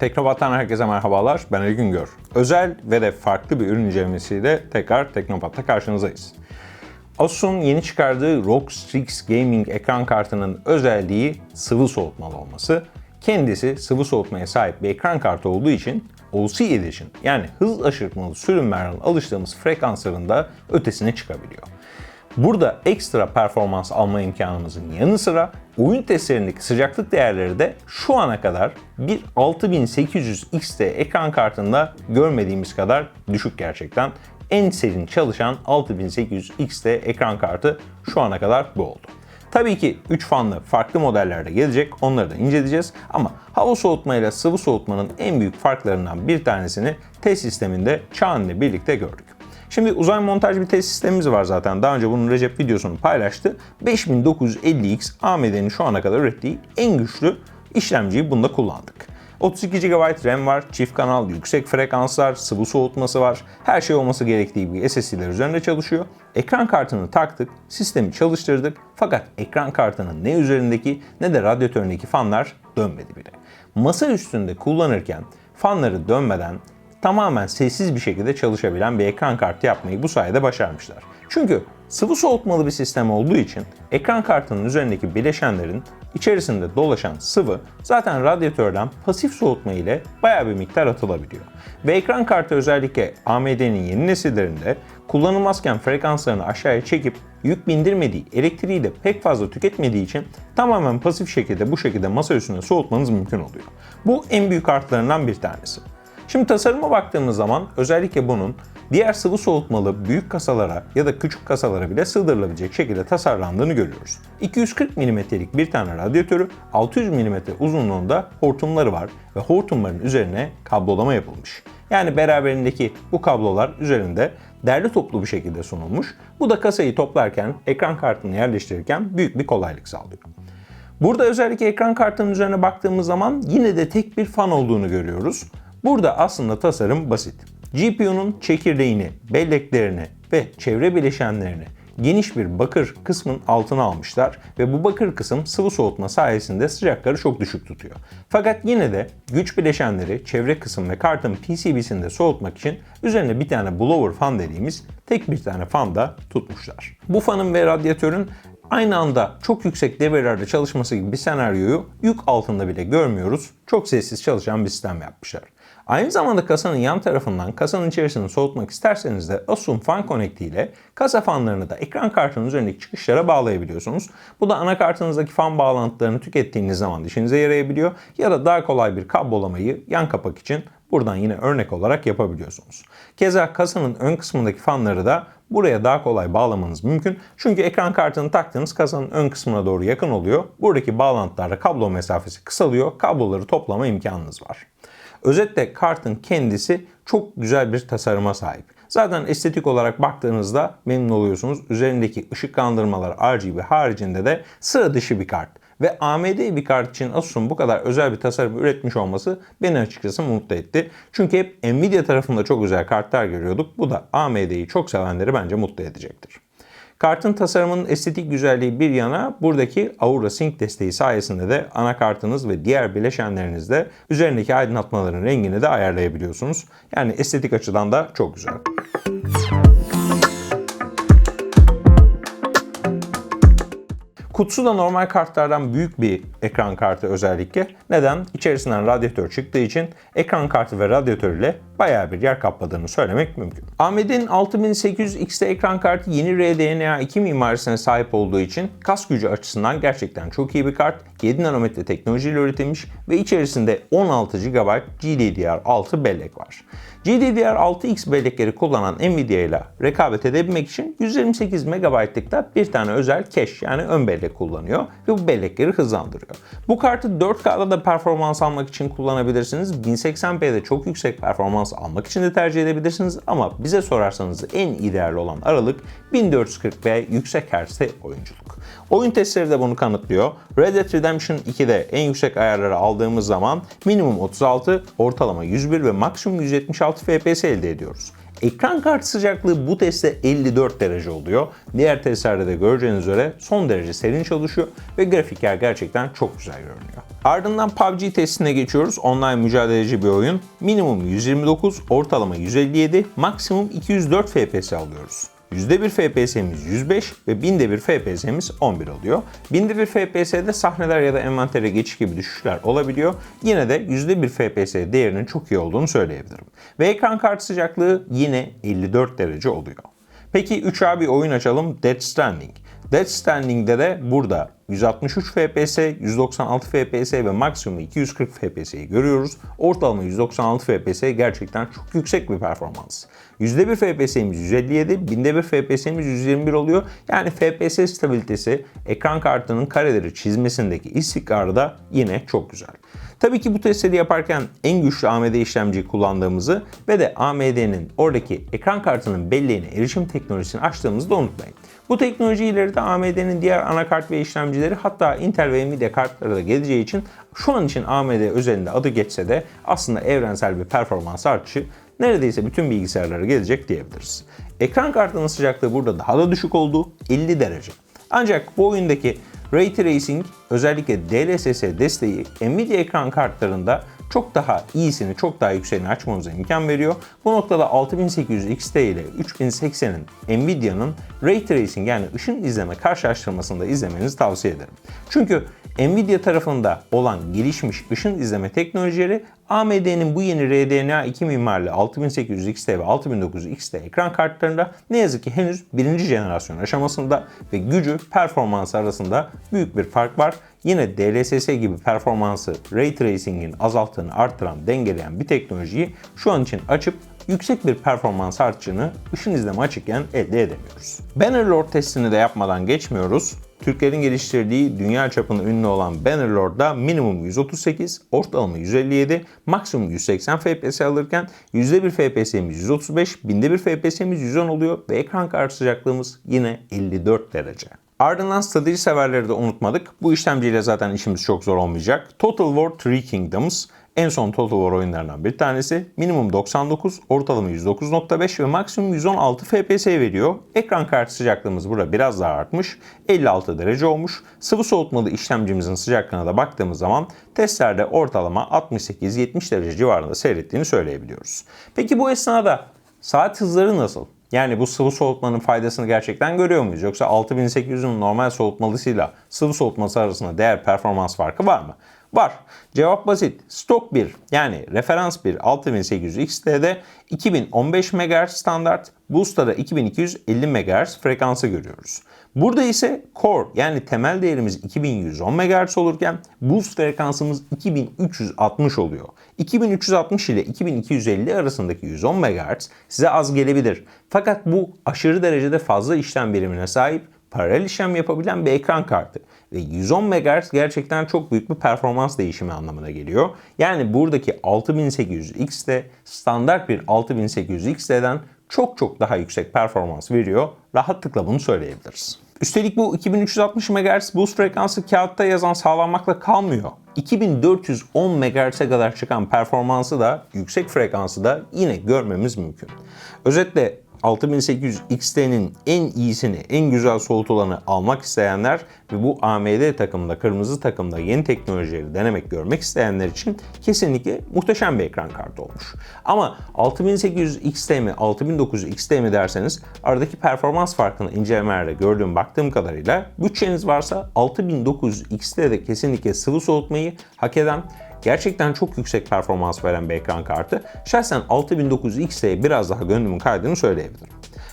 Teknopat'tan herkese merhabalar. Ben Ali Güngör. Özel ve de farklı bir ürün incelemesiyle tekrar Teknopat'ta karşınızdayız. Asus'un yeni çıkardığı ROG Strix Gaming ekran kartının özelliği sıvı soğutmalı olması. Kendisi sıvı soğutmaya sahip bir ekran kartı olduğu için OC Edition yani hız aşırtmalı sürümlerden alıştığımız frekansların da ötesine çıkabiliyor. Burada ekstra performans alma imkanımızın yanı sıra oyun testlerindeki sıcaklık değerleri de şu ana kadar bir 6800 XT ekran kartında görmediğimiz kadar düşük gerçekten. En serin çalışan 6800 XT ekran kartı şu ana kadar bu oldu. Tabii ki 3 fanlı farklı modellerde gelecek. Onları da inceleyeceğiz. Ama hava soğutma ile sıvı soğutmanın en büyük farklarından bir tanesini test sisteminde Çağan ile birlikte gördük. Şimdi uzay montaj bir test sistemimiz var zaten. Daha önce bunun Recep videosunu paylaştı. 5950X AMD'nin şu ana kadar ürettiği en güçlü işlemciyi bunda kullandık. 32 GB RAM var, çift kanal, yüksek frekanslar, sıvı soğutması var. Her şey olması gerektiği gibi SSD'ler üzerinde çalışıyor. Ekran kartını taktık, sistemi çalıştırdık fakat ekran kartının ne üzerindeki ne de radyatöründeki fanlar dönmedi bile. Masa üstünde kullanırken fanları dönmeden tamamen sessiz bir şekilde çalışabilen bir ekran kartı yapmayı bu sayede başarmışlar. Çünkü sıvı soğutmalı bir sistem olduğu için ekran kartının üzerindeki bileşenlerin içerisinde dolaşan sıvı zaten radyatörden pasif soğutma ile baya bir miktar atılabiliyor. Ve ekran kartı özellikle AMD'nin yeni nesillerinde kullanılmazken frekanslarını aşağıya çekip yük bindirmediği, elektriği de pek fazla tüketmediği için tamamen pasif şekilde bu şekilde masa üstünde soğutmanız mümkün oluyor. Bu en büyük artılarından bir tanesi. Şimdi tasarıma baktığımız zaman özellikle bunun diğer sıvı soğutmalı büyük kasalara ya da küçük kasalara bile sığdırılabilecek şekilde tasarlandığını görüyoruz. 240 mm'lik bir tane radyatörü, 600 mm uzunluğunda hortumları var ve hortumların üzerine kablolama yapılmış. Yani beraberindeki bu kablolar üzerinde derli toplu bir şekilde sunulmuş. Bu da kasayı toplarken, ekran kartını yerleştirirken büyük bir kolaylık sağlıyor. Burada özellikle ekran kartının üzerine baktığımız zaman yine de tek bir fan olduğunu görüyoruz. Burada aslında tasarım basit. GPU'nun çekirdeğini, belleklerini ve çevre bileşenlerini geniş bir bakır kısmın altına almışlar ve bu bakır kısım sıvı soğutma sayesinde sıcakları çok düşük tutuyor. Fakat yine de güç bileşenleri, çevre kısım ve kartın PCB'sinde soğutmak için üzerine bir tane blower fan dediğimiz tek bir tane fan da tutmuşlar. Bu fanın ve radyatörün aynı anda çok yüksek devirlerde çalışması gibi bir senaryoyu yük altında bile görmüyoruz. Çok sessiz çalışan bir sistem yapmışlar. Aynı zamanda kasanın yan tarafından kasanın içerisini soğutmak isterseniz de Asus'un Fan Connect ile kasa fanlarını da ekran kartının üzerindeki çıkışlara bağlayabiliyorsunuz. Bu da anakartınızdaki fan bağlantılarını tükettiğiniz zaman işinize yarayabiliyor ya da daha kolay bir kablolamayı yan kapak için buradan yine örnek olarak yapabiliyorsunuz. Keza kasanın ön kısmındaki fanları da buraya daha kolay bağlamanız mümkün. Çünkü ekran kartını taktığınız kasanın ön kısmına doğru yakın oluyor. Buradaki bağlantılarda kablo mesafesi kısalıyor. Kabloları toplama imkanınız var. Özetle kartın kendisi çok güzel bir tasarıma sahip. Zaten estetik olarak baktığınızda memnun oluyorsunuz. Üzerindeki ışıklandırmalar RGB haricinde de sıra dışı bir kart. Ve AMD bir kart için Asus'un bu kadar özel bir tasarım üretmiş olması beni açıkçası mutlu etti. Çünkü hep Nvidia tarafında çok özel kartlar görüyorduk. Bu da AMD'yi çok sevenleri bence mutlu edecektir. Kartın tasarımının estetik güzelliği bir yana buradaki Aura Sync desteği sayesinde de anakartınız ve diğer bileşenlerinizde üzerindeki aydınlatmaların rengini de ayarlayabiliyorsunuz. Yani estetik açıdan da çok güzel. Kutusu da normal kartlardan büyük bir ekran kartı özellikle. Neden? İçerisinden radyatör çıktığı için ekran kartı ve radyatör ile bayağı bir yer kapladığını söylemek mümkün. AMD'nin 6800 XT ekran kartı yeni RDNA 2 mimarisine sahip olduğu için kas gücü açısından gerçekten çok iyi bir kart. 7 nanometre teknolojiyle üretilmiş ve içerisinde 16 GB GDDR6 bellek var. GDDR6X bellekleri kullanan Nvidia ile rekabet edebilmek için 128 MB'lık da bir tane özel cache yani ön bellek kullanıyor ve bu bellekleri hızlandırıyor. Bu kartı 4K'da da performans almak için kullanabilirsiniz. 1080p'de çok yüksek performans almak için de tercih edebilirsiniz ama bize sorarsanız en ideal olan aralık 1440p yüksek hertzte oyunculuk. Oyun testleri de bunu kanıtlıyor. Red Dead Redemption 2'de en yüksek ayarları aldığımız zaman minimum 36, ortalama 101 ve maksimum 176 FPS elde ediyoruz. Ekran kartı sıcaklığı bu testte 54 derece oluyor. Diğer testlerde de göreceğiniz üzere son derece serin çalışıyor ve grafikler gerçekten çok güzel görünüyor. Ardından PUBG testine geçiyoruz. Online mücadeleci bir oyun. Minimum 129, ortalama 157, maksimum 204 FPS alıyoruz. %1 FPS'miz 105 ve binde bir FPS'miz 11 oluyor. Binde bir FPS'de sahneler ya da envantere geçiş gibi düşüşler olabiliyor. Yine de %1 FPS değerinin çok iyi olduğunu söyleyebilirim. Ve ekran kart sıcaklığı yine 54 derece oluyor. Peki 3A bir oyun açalım. Dead Stranding. Dead Stranding'de de burada 163 FPS, 196 FPS ve maksimum 240 FPS'yi görüyoruz. Ortalama 196 FPS gerçekten çok yüksek bir performans. %1 FPS'imiz 157, binde bir FPS'imiz 121 oluyor. Yani FPS stabilitesi ekran kartının kareleri çizmesindeki istikrarı da yine çok güzel. Tabii ki bu testleri yaparken en güçlü AMD işlemciyi kullandığımızı ve de AMD'nin oradaki ekran kartının belleğine erişim teknolojisini açtığımızı da unutmayın. Bu teknoloji ileride AMD'nin diğer anakart ve işlemcileri hatta Intel ve Nvidia kartları da geleceği için şu an için AMD özelinde adı geçse de aslında evrensel bir performans artışı neredeyse bütün bilgisayarlara gelecek diyebiliriz. Ekran kartının sıcaklığı burada daha da düşük oldu 50 derece. Ancak bu oyundaki Ray Tracing özellikle DLSS desteği Nvidia ekran kartlarında çok daha iyisini, çok daha yükseğini açmanıza imkan veriyor. Bu noktada 6800 XT ile 3080'in Nvidia'nın Ray Tracing yani ışın izleme karşılaştırmasını da izlemenizi tavsiye ederim. Çünkü Nvidia tarafında olan gelişmiş ışın izleme teknolojileri AMD'nin bu yeni RDNA 2 mimarlı 6800 XT ve 6900 XT ekran kartlarında ne yazık ki henüz birinci jenerasyon aşamasında ve gücü performans arasında büyük bir fark var. Yine DLSS gibi performansı Ray Tracing'in azalttığını arttıran, dengeleyen bir teknolojiyi şu an için açıp yüksek bir performans artışını ışın izleme açıkken elde edemiyoruz. Bannerlord testini de yapmadan geçmiyoruz. Türklerin geliştirdiği dünya çapında ünlü olan Bannerlord'da minimum 138, ortalama 157, maksimum 180 FPS alırken %1 FPS'imiz 135, binde bir FPS'imiz 110 oluyor ve ekran kartı sıcaklığımız yine 54 derece. Ardından strateji severleri de unutmadık. Bu işlemciyle zaten işimiz çok zor olmayacak. Total War Three Kingdoms en son Total War oyunlarından bir tanesi. Minimum 99, ortalama 109.5 ve maksimum 116 FPS veriyor. Ekran kartı sıcaklığımız burada biraz daha artmış. 56 derece olmuş. Sıvı soğutmalı işlemcimizin sıcaklığına da baktığımız zaman testlerde ortalama 68-70 derece civarında seyrettiğini söyleyebiliyoruz. Peki bu esnada saat hızları nasıl? Yani bu sıvı soğutmanın faydasını gerçekten görüyor muyuz? Yoksa 6800'ün normal soğutmalısıyla sıvı soğutması arasında değer performans farkı var mı? Var. Cevap basit. Stok 1 yani referans 1 6800 XT'de 2015 MHz standart, Boost'ta da 2250 MHz frekansı görüyoruz. Burada ise core yani temel değerimiz 2110 MHz olurken boost frekansımız 2360 oluyor. 2360 ile 2250 arasındaki 110 MHz size az gelebilir. Fakat bu aşırı derecede fazla işlem birimine sahip paralel işlem yapabilen bir ekran kartı. Ve 110 MHz gerçekten çok büyük bir performans değişimi anlamına geliyor. Yani buradaki 6800 XT standart bir 6800 XT'den çok çok daha yüksek performans veriyor. Rahatlıkla bunu söyleyebiliriz. Üstelik bu 2360 MHz boost frekansı kağıtta yazan sağlanmakla kalmıyor. 2410 MHz'e kadar çıkan performansı da yüksek frekansı da yine görmemiz mümkün. Özetle 6800 XT'nin en iyisini, en güzel soğutulanı almak isteyenler ve bu AMD takımda, kırmızı takımda yeni teknolojileri denemek, görmek isteyenler için kesinlikle muhteşem bir ekran kartı olmuş. Ama 6800 XT mi, 6900 XT mi derseniz aradaki performans farkını incelemelerde gördüğüm, baktığım kadarıyla bütçeniz varsa 6900 XT'de kesinlikle sıvı soğutmayı hak eden Gerçekten çok yüksek performans veren bir ekran kartı. Şahsen 6900 XT'ye biraz daha gönlümün kaydığını söyleyebilirim.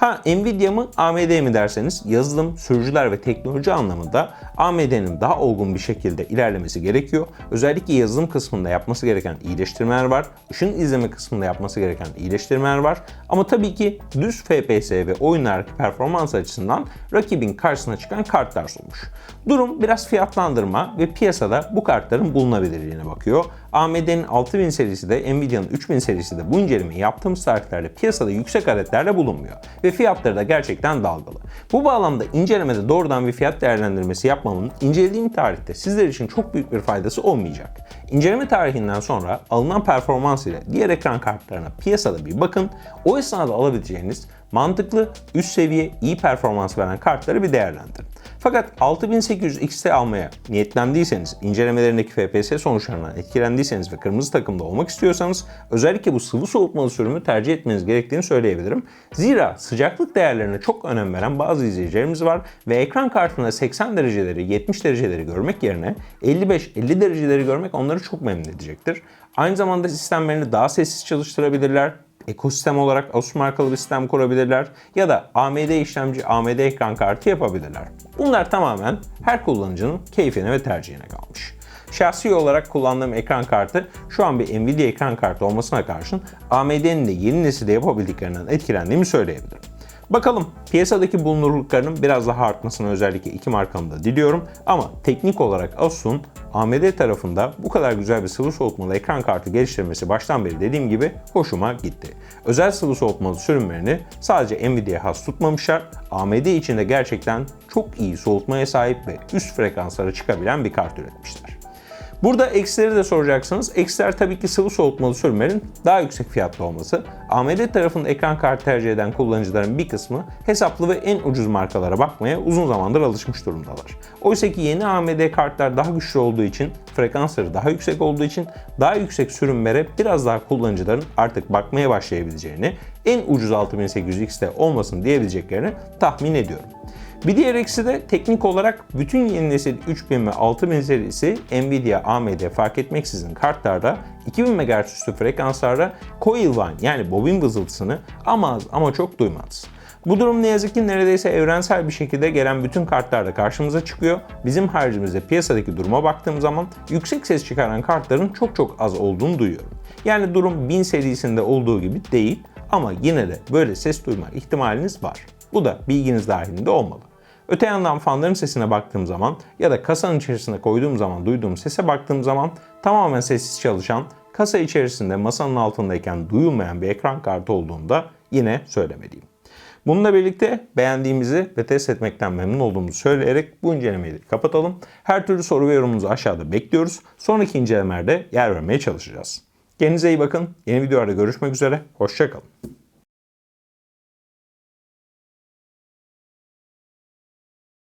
Ha Nvidia mı AMD mi derseniz yazılım, sürücüler ve teknoloji anlamında AMD'nin daha olgun bir şekilde ilerlemesi gerekiyor. Özellikle yazılım kısmında yapması gereken iyileştirmeler var. Işın izleme kısmında yapması gereken iyileştirmeler var. Ama tabii ki düz FPS ve oyunlardaki performans açısından rakibin karşısına çıkan kartlar sunmuş. Durum biraz fiyatlandırma ve piyasada bu kartların bulunabilirliğine bakıyor. AMD'nin 6000 serisi de Nvidia'nın 3000 serisi de bu incelemeyi yaptığımız tarihlerde piyasada yüksek adetlerle bulunmuyor ve fiyatları da gerçekten dalgalı. Bu bağlamda incelemede doğrudan bir fiyat değerlendirmesi yapmamın incelediğim tarihte sizler için çok büyük bir faydası olmayacak. İnceleme tarihinden sonra alınan performans ile diğer ekran kartlarına piyasada bir bakın. O esnada alabileceğiniz mantıklı, üst seviye, iyi performans veren kartları bir değerlendirin. Fakat 6800 XT almaya niyetlendiyseniz, incelemelerindeki FPS sonuçlarından etkilendiyseniz ve kırmızı takımda olmak istiyorsanız özellikle bu sıvı soğutmalı sürümü tercih etmeniz gerektiğini söyleyebilirim. Zira sıcaklık değerlerine çok önem veren bazı izleyicilerimiz var ve ekran kartında 80 dereceleri, 70 dereceleri görmek yerine 55-50 dereceleri görmek onları çok memnun edecektir. Aynı zamanda sistemlerini daha sessiz çalıştırabilirler, ekosistem olarak Asus markalı bir sistem kurabilirler ya da AMD işlemci, AMD ekran kartı yapabilirler. Bunlar tamamen her kullanıcının keyfine ve tercihine kalmış. Şahsi olarak kullandığım ekran kartı şu an bir Nvidia ekran kartı olmasına karşın AMD'nin de yeni nesilde yapabildiklerinden etkilendiğimi söyleyebilirim. Bakalım piyasadaki bulunurluklarının biraz daha artmasını özellikle iki markamda diliyorum ama teknik olarak Asus'un AMD tarafında bu kadar güzel bir sıvı soğutmalı ekran kartı geliştirmesi baştan beri dediğim gibi hoşuma gitti. Özel sıvı soğutmalı sürümlerini sadece Nvidia'ya has tutmamışlar. AMD için de gerçekten çok iyi soğutmaya sahip ve üst frekanslara çıkabilen bir kart üretmişler. Burada eksileri de soracaksınız. Eksiler tabii ki sıvı soğutmalı sürümlerin daha yüksek fiyatlı olması. AMD tarafında ekran kartı tercih eden kullanıcıların bir kısmı hesaplı ve en ucuz markalara bakmaya uzun zamandır alışmış durumdalar. Oysa ki yeni AMD kartlar daha güçlü olduğu için, frekansları daha yüksek olduğu için daha yüksek sürümlere biraz daha kullanıcıların artık bakmaya başlayabileceğini, en ucuz 6800 XT olmasın diyebileceklerini tahmin ediyorum. Bir diğer eksi de teknik olarak bütün yeni nesil 3000 ve 6000 serisi Nvidia, AMD fark etmeksizin kartlarda 2000 MHz üstü frekanslarda coil whine yani bobin vızıltısını ama az ama çok duymaz. Bu durum ne yazık ki neredeyse evrensel bir şekilde gelen bütün kartlarda karşımıza çıkıyor. Bizim haricimizde piyasadaki duruma baktığım zaman yüksek ses çıkaran kartların çok çok az olduğunu duyuyorum. Yani durum 1000 serisinde olduğu gibi değil ama yine de böyle ses duyma ihtimaliniz var. Bu da bilginiz dahilinde olmalı. Öte yandan fanların sesine baktığım zaman ya da kasanın içerisine koyduğum zaman duyduğum sese baktığım zaman tamamen sessiz çalışan, kasa içerisinde masanın altındayken duyulmayan bir ekran kartı olduğunda yine söylemeliyim. Bununla birlikte beğendiğimizi ve test etmekten memnun olduğumuzu söyleyerek bu incelemeyi kapatalım. Her türlü soru ve yorumunuzu aşağıda bekliyoruz. Sonraki incelemelerde yer vermeye çalışacağız. Kendinize iyi bakın. Yeni videolarda görüşmek üzere. Hoşçakalın.